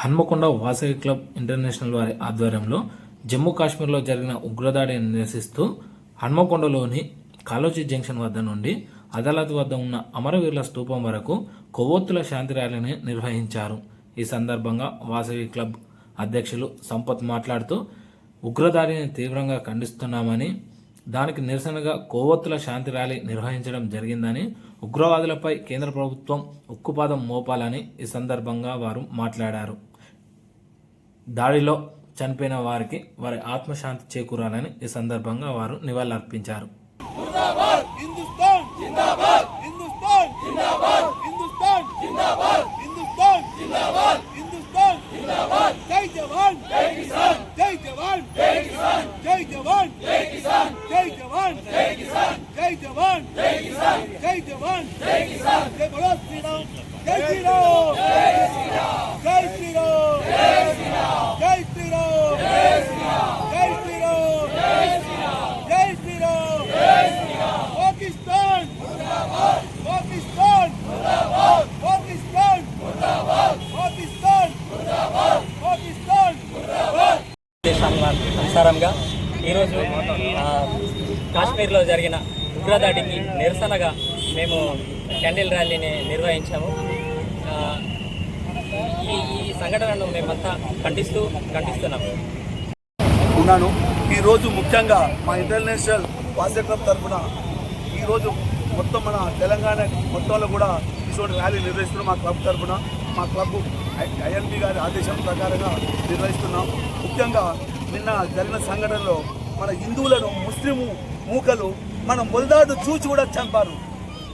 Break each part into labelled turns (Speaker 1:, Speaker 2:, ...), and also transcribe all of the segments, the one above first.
Speaker 1: Hanamkonda Vasavi club international వారి ఆధ్వర్యంలో జమ్మూ కాశ్మీర్లో జరిగిన ఉగ్రదాడిని నిరసిస్తూ హన్మకొండలోని కాలోజీ జంక్షన్ వద్ద నుండి అదాలత్ వద్ద ఉన్న అమరవీరుల స్తూపం వరకు కొవ్వొత్తుల శాంతి ర్యాలీని నిర్వహించారు. ఈ సందర్భంగా వాసవి క్లబ్ అధ్యక్షులు సంపత్ మాట్లాడుతూ ఉగ్రదాడిని తీవ్రంగా ఖండిస్తున్నామని దానికి నిరసనగా కొవ్వొత్తుల శాంతి ర్యాలీ నిర్వహించడం జరిగిందని ఉగ్రవాదులపై కేంద్ర ప్రభుత్వం ఉక్కుపాదం మోపాలని ఈ సందర్భంగా వారు మాట్లాడారు. దాడిలో చనిపోయిన వారికి వారి ఆత్మశాంతి చేకూరాలని ఈ సందర్భంగా వారు నివాళులర్పించారు.
Speaker 2: జై జవాన్! జై కిసాన్! జై భరత్ శ్రీరామ్! జై
Speaker 3: శ్రీరామ్! అనుసారంగా ఈరోజు కాశ్మీర్లో జరిగిన ఉగ్రదాడికి నిరసనగా మేము క్యాండిల్ ర్యాలీని నిర్వహించాము. ఈ ఈ సంఘటనను మేమంతా ఖండిస్తూ ఖండిస్తున్నాము
Speaker 2: ఉన్నాను. ఈరోజు ముఖ్యంగా మా ఇంటర్నేషనల్ వాసే క్లబ్ తరఫున ఈరోజు మొత్తం మన తెలంగాణ మొత్తంలో కూడా ఇటువంటి ర్యాలీ నిర్వహిస్తున్నాం మా క్లబ్ తరఫున. మా క్లబ్ ఐఎన్పి గారి ఆదేశం ప్రకారంగా నిర్వహిస్తున్నాం. ముఖ్యంగా నిన్న జరిగిన సంఘటనలో మన హిందువులను ముస్లిము మూకలు మన మొలదాడు చూచి కూడా చంపారు.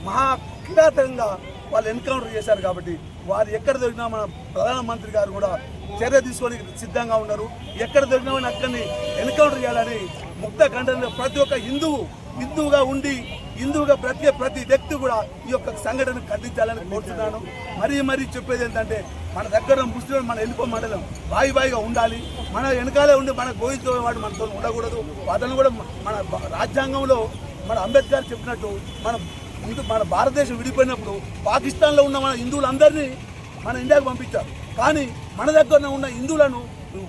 Speaker 2: మహా కిరాతకంగా వాళ్ళు ఎన్కౌంటర్ చేశారు కాబట్టి వారు ఎక్కడ దొరికినా మన ప్రధానమంత్రి గారు కూడా చర్య తీసుకొని సిద్ధంగా ఉన్నారు. ఎక్కడ దొరికినా కానీ అక్కడిని ఎన్కౌంటర్ చేయాలని ముక్త ఖండంలో ప్రతి ఒక్క హిందువు హిందువుగా ఉండి హిందువుగా ప్రతి ప్రతి వ్యక్తి కూడా ఈ యొక్క సంఘటన ఖండించాలని కోరుతున్నాను. మరీ మరీ చెప్పేది ఏంటంటే మన దగ్గర ముస్లిం మన వెళ్ళిపో మండలం బాయి బాయిగా ఉండాలి. మన వెనకాలే ఉండి మన గోయించేవాడు మనతో ఉండకూడదు. అతను కూడా మన రాజ్యాంగంలో మన అంబేద్కర్ చెప్పినట్టు మన ముందు మన భారతదేశం విడిపోయినప్పుడు పాకిస్తాన్లో ఉన్న మన హిందువులందరినీ మన ఇండియాకు పంపించారు. కానీ మన దగ్గర ఉన్న హిందువులను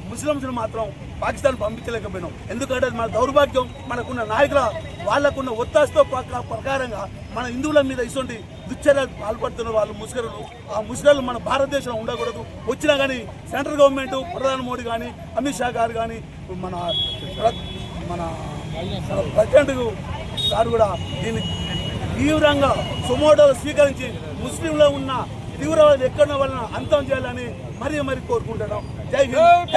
Speaker 2: ముస్లింస్ను మాత్రం పాకిస్తాన్ పంపించలేకపోయినాం ఎందుకంటే మన దౌర్భాగ్యం మనకున్న నాయకుల వాళ్ళకున్న ఒత్తాస్తో ప్రకారంగా మన హిందువుల మీద ఇటువంటి దుశ్చర్యలు పాల్పడుతున్న వాళ్ళు ముస్కరులు ఆ ముస్కరులు మన భారతదేశంలో ఉండకూడదు. వచ్చినా కానీ సెంట్రల్ గవర్నమెంట్ ప్రధాని మోడీ కానీ అమిత్ షా గారు కానీ మన ప్ర- మన ప్రెసిడెంట్ గారు కూడా దీన్ని తీవ్రంగా సుమోటో స్వీకరించి ముస్లింలో ఉన్న తీవ్రవాదులు ఎక్కడ వలన అంతం చేయాలని మరీ మరీ కోరుకుంటున్నాం. జై హింద్.